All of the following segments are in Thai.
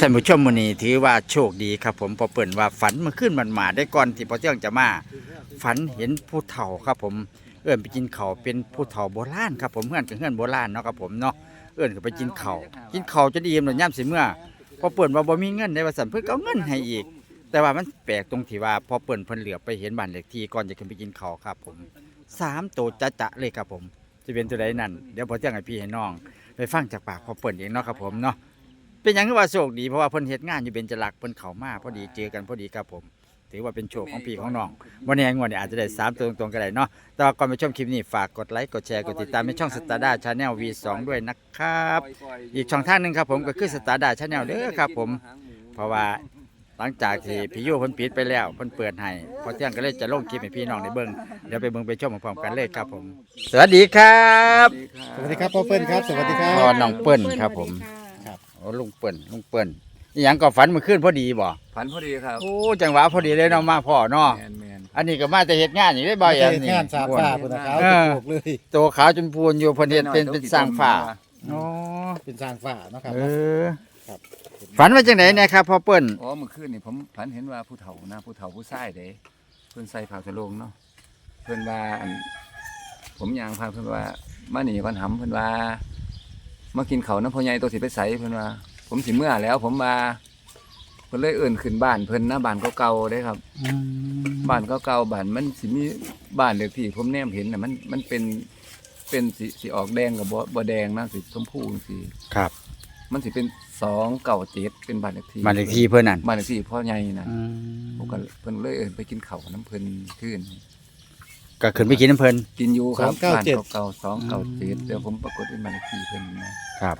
ท่านผู้ชมมื้อนี้ถือว่าโชคดีครับ ผมพอเปิ่นว่าฝันมื่อคืนมันมาได้ก่อนที่พอเที่ยงจะมา ฝันเห็นผู้เฒ่าครับ ผมเอื้อนไปกินเขาวเป็นผู้เฒ่าโบราณครับผมเพื่อนกับเพื่อนโบราณเนาะครับผมเนาะเอื้อนก็ไปกินเขาวกินเขาวจนอิ่มแล้วย่ำสิเมื่อพอเปิ่นว่าบ่มีเงินได้ว่าสั่นเพิ่นก็เอาเงินให้อีก แต่ว่ามันแปลกตรงที่ว่าพอเปิ่นเพิ่นเหลือบไปเห็นบ้านเลขที่ก่อนจะขึ้นไปกินเขาวครับ ผมสามโตวจะจะๆเลยครับผม จะเป็นตัวใดนั่นเดี๋ยวพอเที่ยงให้พี่ให้น้อง ไปฟังจากปากพอเปิ่นเองเนาะครับผมเนาะ เป็นหยังคือว่าโชคดีเพราะว่าเพิ่นเฮ็ดงานอยู่เบญจลักษณ์เพิ่นเข้ามาพอดีเจอกันพอดีครับผม ถือว่าเป็นโชคของพี่ของน้องวันนี้งวดนี้อาจจะได้3ตัวตรงๆก็ได้เนาะแต่ว่าก่อนไปชมคลิปนี้ฝากกดไลค์กดแชร์กดติดตามในช่องสตาร์ดาชาแนล V2 ด้วยนะครับ อีกช่องทางหนึงครับผมก็คือสตาร์ดาชาแนลเด้อครับผม เพราะว่าหลังจากที่พี่ยูเพิ่นปิดไปแล้วเพิ่นเปิดให้พอเที่ยงก็เลยจะลงคลิปให้พี่น้องได้เบิ่งเดี๋ยวไปเบิ่งไปชมพร้อมๆกันเลยครับผม สวัสดีครับ สวัสดีครับพ่อเปิ้ลครับ สวัสดีครัพ่อบ น้องเปิ้ลครับผมครับโอ้ ลุงเปิ้ลลุงเปิ้ลอหยังก็ฝันเมื่อคืนพอดีบ่ฝันพอดีครับโอ้จังหวะพอดีเลยเนาะมาพ่อเนาะแมนแมน อันนี้ก็มาแต่เฮ็ดงานอย่างได้บ่อยเฮ็อันดนี้ งานสาฟ้าพุ่นนะครับเออจะปลูกเลยตัวขาวจนพูนอยู่เพิ่นเฮ็ดเป็นเป็นสร้างฝ้าอ๋อเป็นสร้างฟ้าเนาะครับ เออครับ ฝันว่าจังไดเนี่ยครับพ่อเปิ้ลอ๋อเมื่อคืนนี่ผมฝันเห็นว่าผู้เฒ่านะผู้เฒ่าผู้ชายเด้เพิ่นใส่ผ้าสะโลงเนาะเพิ่นว่าอันผมยางพาเพิ่นว่ามาหนีวันหำเพิ่นว่า มากินเขาวน้ำพ่อใหญ่ตัวสิไปใสเพิ่นว่าผมสิเมื่อแล้ว ผมมาเพิ่นเลยเอื่นขึ้นบ้านเพิ่นนะบ้านเก่าๆเด้ครับบ้านเก่าๆบ้านมันสิมีบ้านเลขที่ผมแนมเห็นน่ะมันมันเป็นเป็นสีสีออกแดงกับบ่บ่แดงนะสีชมพูสีครับมันสิเป็นสองเก่าเจ็ดเป็นบ้านเลขที่บ้านเลขที่เพิ่นนั่นบ้านเลขที่พ่อใหญ่นะอืผมมก็เพิ่นเลยเอินไปกินข้าวน้ำเพิ่นขึ้น ก็ขึ้นไปกินน้ำเพิ่นกินอยู่ครับบ้านเก่าๆสองเก่าเจ็ดเดี๋ยวผมปรากฏเป็นบ้านเลขที่เพิ่นนะครับ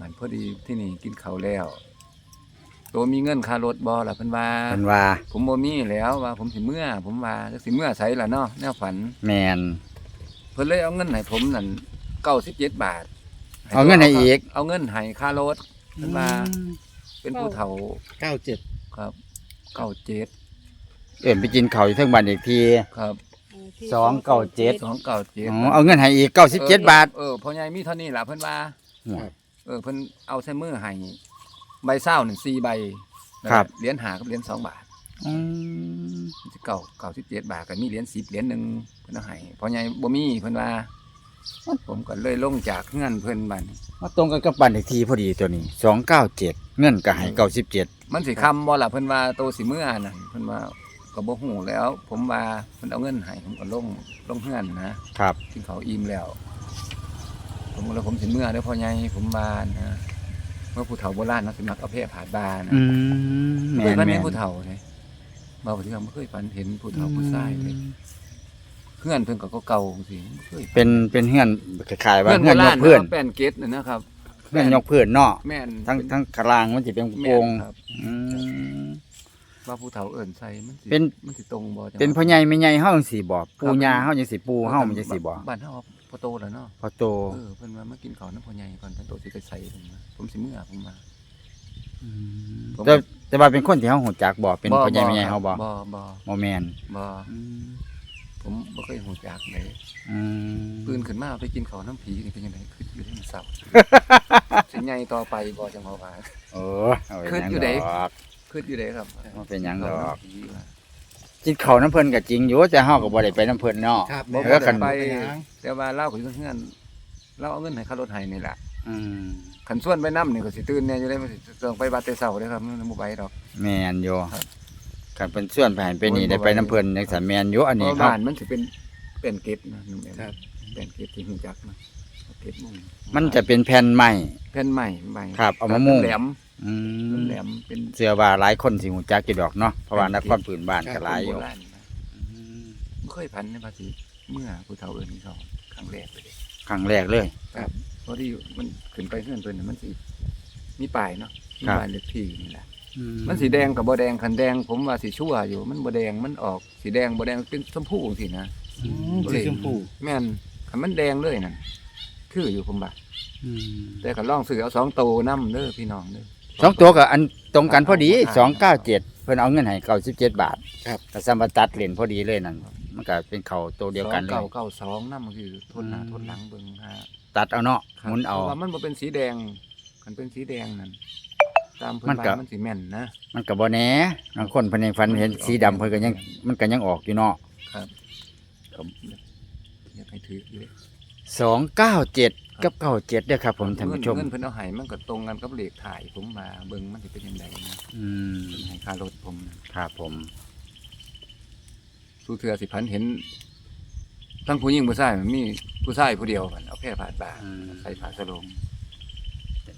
มันพอดีที่นี่กินข้าวแล้วตัวมีเงินค่ารถบ่ล่ะเพิ่นว่าเพิ่นว่าผมบ่มีแล้วว่า ผมสิเมื่อ ผมว่าจักสิเมื่อไสล่ะเนาะแนวฝัน แม่นเพิ่นเลยเอาเงินให้ผมนั่น97บาทเอาเงินให้อีก เอาเงินให้ค่ารถเพิ่นว่า เป็นผู้เฒ่าเก้าเจ็ดครับเก้าเจ็ดเอิ้นไปกินข้าวอยู่เทิงบ้านเลขที่ครับ สองเก้าเจ็ด สองเก้าเจ็ดอ๋อเอาเงินให้อีก97บาท เออพ่อใหญ่มีเท่านี้ล่ะเพิ่นว่าครับเออเพิ่นเอาใส่มือให้ใบเศร้าหนึ่งสี่ใบครับ เหรียญหากับเหรียญสองบาทอืมสิเก่าเก่าสิบเจ็ดบาทก็มีเหรียญสิบเหรียญหนึ่งเพิ่นเอาให้พ่อใหญ่บ่มีเพิ่นว่า ผมก็เลยลงจากเงื่อนเพิ่นบัดนี้มาตรงกันกับบ้านเลขที่พอดีตัวนี้297เงินก็ให้97มันสิคำบ่ล่ะเพิ่นว่าโตสิเมื่อน่ะเพิ่นว่า ก็บ่ฮู้แล้ว ผมว่าเพิ่นเอาเงินให้ผมก็ลงลงเฮือนนะครับกินข้าวอิ่มแล้ว ผมก็เลยผมสิเมื่อเด้อพ่อใหญ่ผมว่านะเมื่อผู้เฒ่าโบราณเนาะสิมักเอาแพร่ผาดบานะอืมเคแม่ยนฝันแม่เห็นนผู้เฒ่าเลยบ่าวที่เขาไม่เคยฝันเห็นผู้เฒ่าผู้ชายเลยเพื่อนเพิ่นก็เก่าๆสิบ่เคยเป็นเป็นเฮือนคล้ายๆว่าเพื่อนเฮืโบอนยรากณพื้นแป้นเกตน่ะนะครับเฮือนยกพื้นเนาะแม่นทั้งทั้งกลางมันสิเป็นโปแม่ร่งนครับ อืม ว่าผู้เฒ่าเอิ่นใส่มันสิเป็น มันสิตรงบ่จังเป็นพ่อใหญ่แม่ใหญ่เฮาจังซี่บ่ปู่ย่าเฮาจังซี่ปู่เฮามันจังซี่บ่บ้านเฮาพอโตแล้วเนาะพอโตเออเพิ่นว่ามากินข้าวน้ำพ่อใหญ่ก่อนเพิ่นโตสิไปใส่เพิ่นว่าผมสิเมื่อผมมา ผม แต่แต่ว่าเป็นคนที่เฮาฮู้จักบ่เป็นพ่อใหญ่แม่ใหญ่เฮาบ่บ่บ่บ่แม่นบ่ผมบ่เคยฮู้จักเลยอืมตื่นขึ้นมาไปกินข้าวน้ำผีนี่เป็นยังไงคืออยู่ที่เศร้า สิใหญ่ต่อไปบ่จังหวะว่า โอ้เอาไว้ขึ้นหยังอยู่ไหน ดอก คืออยู่ไดครับบ่เป็นหยังดอกข้าวน้ำผีว่ากินข้าวน้ำเพิ่นก็จริงอยู่แต่เฮาก็บ่ได้ไปน้ำเพิ่นเนาะ ครับบ่เอบ่อคัได้นไปไปหยังแต่ว่าเล่าก็อยู่เฮือนเราเอาเงินให้ค่ารถให้นี่แหละอืมคันส่วนไปนํนี่ก็สิตื่นแน่อยู่เลยมันสิต้องไปบัดแต่เช้าเด้อครับมันบ่ไปดอก แม่นอยู่ครับคันเพิ่นส่วนไปให้ไปนี่โอ้ยได้บ่ไหว ไปน้ำเพิ่นจังซั่นแม่นอยู่อันเพนี้ราะครับ บ้านมันสิเป็นเป็นเกตนะนั่นเองครับ เป็นเกตที่ฮู้จักนะ เกตมุ่งมันจะเป็นแผ่นไม้แผ่นใหม่ใหม่ครับ เอามามุ่งแหลมอืมแหลมเป็นเชื่อว่าหลายคนสิฮู้จักอยู่ดอกเนาะเพราะว่านักความปืนบ้านก็หลายอยู่โบรณนะบ่เคยพันในภาษีเมื่อผู้เฒ่าเอิ้นเขาครั้งแรกเลยครั้งแรกเลยครับเพราะที่มันขึ้นไปเพื่อนเพิ่นน่ะมันสิมีป้ายเนาะมีครับป้ายเลขที่นี่แหละมันสีแดงกับบ่แดงคันแดง ผมว่าสีชั่วอยู่ มันบ่แดงมันออกสีแดงบ่แดงเป็นชมพูจังซี่นะอืมสีชมพูแม่นคันมันแดงเลยนั่น คืออยู่ผมว่าอืมแต่ก็ลองซื้อเอาสองโตนำเด้อพี่น้องเด้อสองตัวกับอันตรงกันพอดีครับสองเก้าเจ็ดเพิ่นเอาเงินให้เก้าสิบเจ็ดบาทครับก็สามารถตัดเหรียญพอดีเลยนั่นมันก็เป็นเขาตัวเดียวกันเลสองยเก้าเก้าสองนำคือทนหน้าอืมทนหลังเบิ่งฮะตัดเอาเนาะครับหมุนเอา พระว่ามันบ่เป็นสีแดงคันเป็นสีแดงนั่นตามเพิ่นมันก็ ว่ามันสิแม่นนะ มันก็บ่แหน่บางคนเพิ่นยังฝันเห็นสีดำเพิ่นก็ยังมันก็ยังออกอยู่เนาะ ครับ อยากให้ถืออยู่เลย 297กับ97เด้อครับ ผมท่านผู้ชมเงินเพิ่นเอาให้มันก็ตรงกันกับเลขถ่ายผมมาเบิ่งมันสิเป็นยังไงนะอืมเพิ่นให้ค่ารถผมนะครับผมสู้เทื่อสิพันเห็น ทั้งผู้หญิงผู้ชายมันมีผู้ชายผู้เดียวกันเอาแพร่ผ่าดบ่าอืมใส่ผ้าสโลง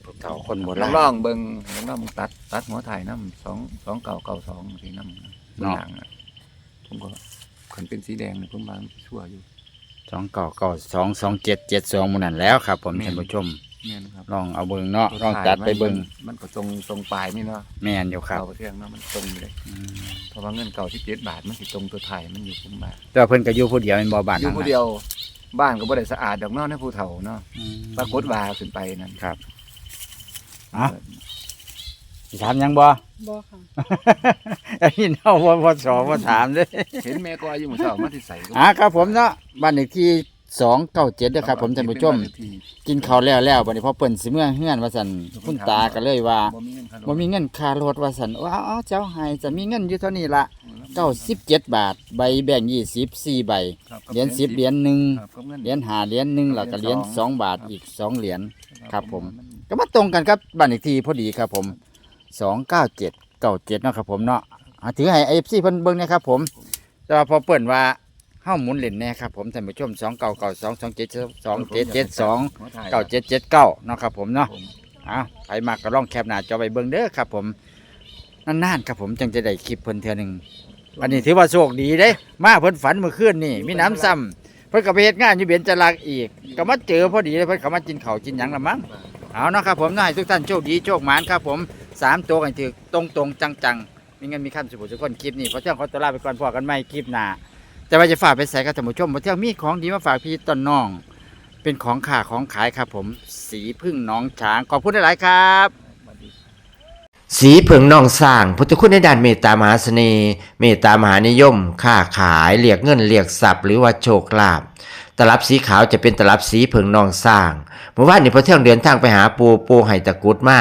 ผู้เฒ่าคนโบลราองณลองเบิ่งลองลองตัด ตัดหัวถ่ายน้ำสองสองเก่าเก่าสองสีน้ำเนาะบางอย่างอะผมก็ขันเป็นสีแดงเนี่ยผมบางชั่วอยู่ สองเก้าเก้าสองสองเจ็ดเจ็ดสองหมันนั่นแล้วครับ ผมแม่นท่านผู้ชมแม่นครับลองเอาเบิ่งเนาะตัวลองถ่ายตัดไปเบิ่งมันมันก็ตรงตรงปลายนี่เนาะแม่นอยู่ครับเก่าเที่ยงเนาะมันตรงอยู่เลยอืมเพราะว่าเงินเก่าที่เจ็ดบาทมันสิตรงตัวถ่ายมันอยู่ผมมาแต่ว่าเพิ่นก็อยู่ผู้เดียวเป็นบ่บ้านอยู่นั้นผู้น่ะเดียวบ้านก็บ่ได้สะอาดดอกเนาะในผู้เฒ่าเนาะอืมปรากฏว่าขึ้นไปนั่นครับ อะ สิถามหยังบ่ บ่ค่ะ ไอ้นี่เนาะบ่บ่สอบ่ถามเด้เห็นแม่ก็อายุหมู่เฒ่ามาที่ใส่ก็อะครับผมเนาะบ้านเลขที่297เด้อครับ ผมท่านผู้ชมเป็นบ้เลขที่กินข้าวแล้วแล้วบัดนี้พอเปิ้นสิเมื่อเฮือนว่าซั่นคุณตาก็เลยว่าบ่มีเงินค่ารถบ่มีเงินค่ารถว่าซั่นว่าเอาเจ้าให้จะมีเงินอยู่เท่านี้ละ97 บาท ใบแบ่ง20 4ใบครับเหรียญ10เหรียญหนึ่งครับกับเงินเหรียญห้าเหรียญหนึ่งแล้วก็เหรียญสองบาทอีกสองเหรียญ ครับผมนก็มาตรงกันครับบ้านเลขที่พอดีครับผม สองเก้าเจ็ดเก้าเจ็ดเนาะครับผมเนาะอ่าถือให้เอฟซีเพิ่นเบิ่งนะครับผมแต่ว่าพอเปิ่นว่าเฮ้าหมุนเล่นแน่ครับผมท่านผู้ชมสองเก้าเก้าสองสองเจ็ดสองเจ็ดเจ็ดสองเก้าเจ็ดเจ็ดเก้าเนาะครับผมเนาะอะไปมากก็ลองแคปหน้าจอไปเบิ่งเด้อครับผมนานๆครับผมจังจะได้คลิปเพิ่นเทื่อหนึงอันนี้ถือว่าโชคดีเด้ มาเพิ่นฝันเมื่อคืนนี่มีน้ำซ้ำเพิ่นก็ไปเฮ็ดงานอยู่เบียนจรักอีกก็มาเจอพอดีเลยเพิ่นเขามากินข้าวกินหยังละมั้งเอาเนาะครับผมนะให้ทุกท่านโชคดีโชคหมานครับผม สามตัวกันถือตรงตรงๆจังๆมีเงินมีคำสุขทุกคนคลิปนี้เพราะเจ้าขอตัวลาไปก่อนพอกันไม่คลิปหน้าแต่ว่าจะฝากไปใส่กับท่านผู้ชมเพราะเจ้ามีของดีมาฝากพี่ต้นน้อง เป็นของข่าของขายครับผม สีพึ่งน้องช้างขอบคุณหลายครับ สีเผิงนองสร้างพุทธคุณในด้านเมตตามหาเสน่ห์เมตตามหานิยมค้าขายเรียกเงินเรียกทรัพย์หรือว่าโชคลาภตลับสีขาวจะเป็นตลับสีเผิงนองสร้างเมื่อวานนี้พอเที่ยงเดินทางไปหาปูปูไห้ตะกุดมา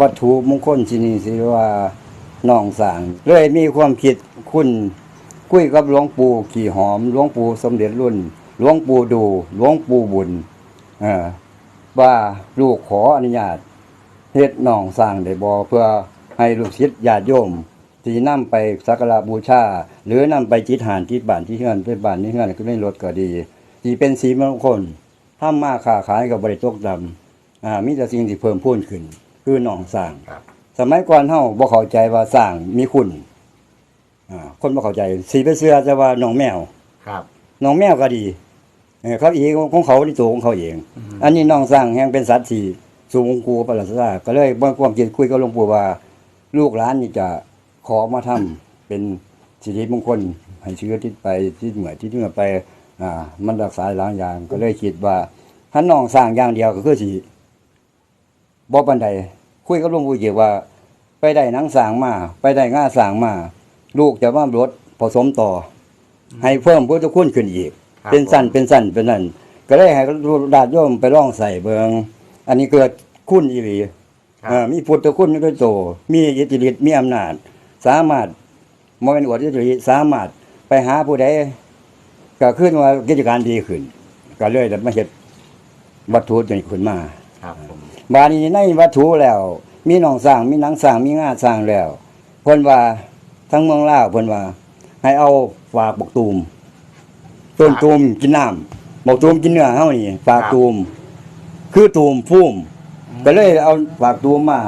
วัตถุมงคลที่นี่สิว่าน้องสางเลยมีความคิดคุณคุยกับหลวงปู่ขี่หอมหลวงปู่สมเด็จรุ่นหลวงปู่ดูหลวงปู่บุญออว่าลูกขออนุญาตเฮ็ดน้องสร้างได้บ่เพื่อให้ลูกศิษย์ญาติโยมที่นำไปสักการะบูชา หรือนำไปจิตหานที่บ้านที่เฮือนไปบ้านที่เฮือนก็ไม่ลดก็ดีที่เป็นสีมงคลถ้ามาค้าขายกับบริตกดำอ่ามีแต่สิ่งที่เพิ่มพูนขึ้น คือหนองสร้างสมัยก่อนเฮาบ่เข้าใจว่าสร้างมีคุณอ่าคนบ่เข้าใจสีไปเสื้อจะว่าหนองแมวครับหนองแมวก็ดีเออเขาอีกของเขาที่ตัวของเขาเอง อันนี้หนองสร้างแห่งเป็นสัตว์ที่สูงกูประหลาดซาก็เลยบ่ความคิดคุยกับหลวงปู่ว่า ลูกหลานนี่จะขอมาทำเป็นสิริมงคลให้เชื้อที่ไปที่เหมือที่เหนือไป อ่า มันรักษาหลายอย่างก็เลยคิดว่าถ้าน้องสร้างอย่างเดียวก็คือสิ บ่ปานใดคุยกับหลวงปู่เกี่ยวว่า ไปได้หนังสร้างมา ไปได้ง่าสร้างมา ลูกจะว่ารถผสมต่ออให้เพิ่มพุทธคุณขึ้นอีก ครับ เป็นสั้นเป็นสั้นเป็นนั่นก็เลยให้ดาดโยมไปลองใส่เบิงอันนี้เกิดคุณอีหลีครับ เอ่อมีพุทธคุณด้วยโตมีอิทธิฤทธิ์มีอำนาจ สามารถมเป็นอวดอิทธิฤทธิ์สามารถไปหาผู้ใดก็ขึ้นว่ากิจการดีขึ้น ก็เลยได้มาเฮ็ดวัตถุจนขึ้นมา ครับผม บาดนี้ในวัตถุแล้ว มีหนองสร้างมีหนังสร้างมีงาสร้างแล้วเพิ่นว่าทั้งเมืองลาวเพิ่นว่า ให้เอาฝากบกตูมต้นตูมกินน้ำบกตูมกินเนื้อเฮานี่ฝากตูม คือตูมพุ่มก็เลยเอาฝากตูมมา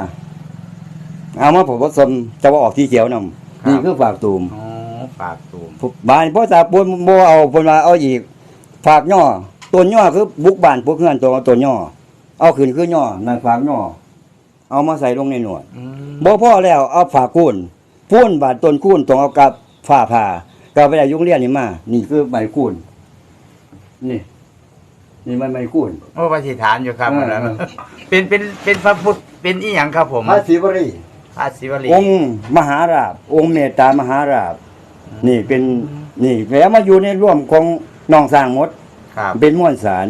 เอามาผสมจะว่าออกที่เขียวนำนี่คือฝากตูมอ๋อปากตูมบานพ่อตาปูนบ่เอาเพิ่นว่าเอาอีกฝากย่อต้นย่อคือบุกบ้านพวกเฮือนตัวต้นย่อ เอาขึ้นคือย่อนั่นฝากย่อเอามาใส่ลงในหนวดบ่พอแล้วเอาฝากุ้นพูนบาดต้นกุ้นตรงเอากับฝ้าผ่าก็ไปได้ยุงเรียนนี่มา นี่คือใบกุ้นนี่ นี่มันใบกุ้นโอ้ปฏิฐานอยู่ครับเอออันนั้นเป็นเป็นเป็นพระพุทธเป็นอีหยังครับผมพระศิวรีพระศิวลีองค์มหาราบ องค์เมตตามหาราบ นี่เป็นนี่แล้วมาอยู่ในร่วมของน้องสร้างหมดครับเป็นม้วนสาร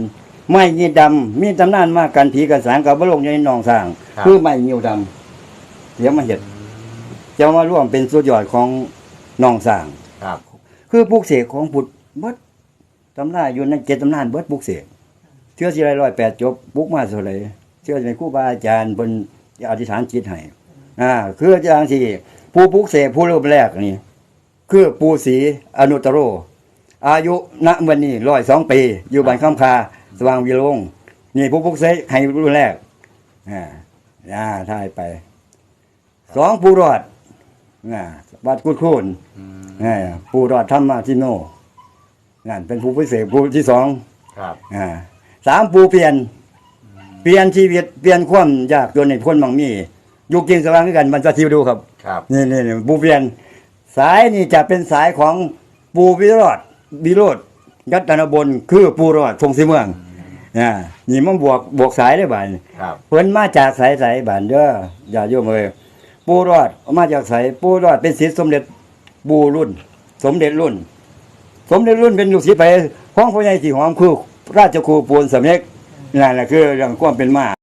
ไม้ยีดำมีตำนานมากกันผีกันสางกับบลงอยู่ในหนองสร้าง ครับ คือไม้ยิวดำเดี๋ยวมาเห็ดจะมาร่วมเป็นสุดยอดของหนองสร้าง ครับคือปลูกเสกของบุตรเบิดตำนานอยู่ในเจ็ดตำนานเบิดปลูกเสกเชื่อสิไรร้อยแปดจบปลูกมาเท่าไหรเชื่อสิเป็นครูบาอาจารย์บนอธิษฐานจิตให้อ่าคืออาจารย์ที่ผู้ปลูกเสกผู้รูปแรกนี่ คือปูศรีอนุตตโร อายุณวันนี้ร้อยสองปี อยู่บ้านคำคา สว่างวิโรงนี่ผู้ปลุกเสกให้รุ่นแรกอ่าอ่าทายไป สองปูรอดอ่าวัดกุดคูนอ่าปูรอดธรรมาทิโนนั่นเป็นผู้พิเศษผู้ที่สองครับอ่าสามปูเปลี่ยน เปลี่ยนชีวิตเปลี่ยนความยากจนในพ้นมังมีอยู่กินสว่างด้วยกันมันจะทิวดูครับ ครับนี่นี่นี่ปูเปลี่ยน สายนี่จะเป็นสายของปูวิโรธวิโรธยัตนบนคือปูรอดทงสีเมือง อ่านี่มันบวกบวกสายได้บ่านครับเพิ่นมาจากสายสายบ้านเด้ออย่าโยมเอ้ยปูรอดมาจากสายปูรอดเป็นศิษย์สมเด็จบูรุ่น สมเด็จรุ่น สมเด็จรุ่นเป็นลูกศิษย์ไปของพ่อใหญ่ที่หอมคือราชครูปูนสำเร็จนั่นแหละคือเรื่องความเป็นมา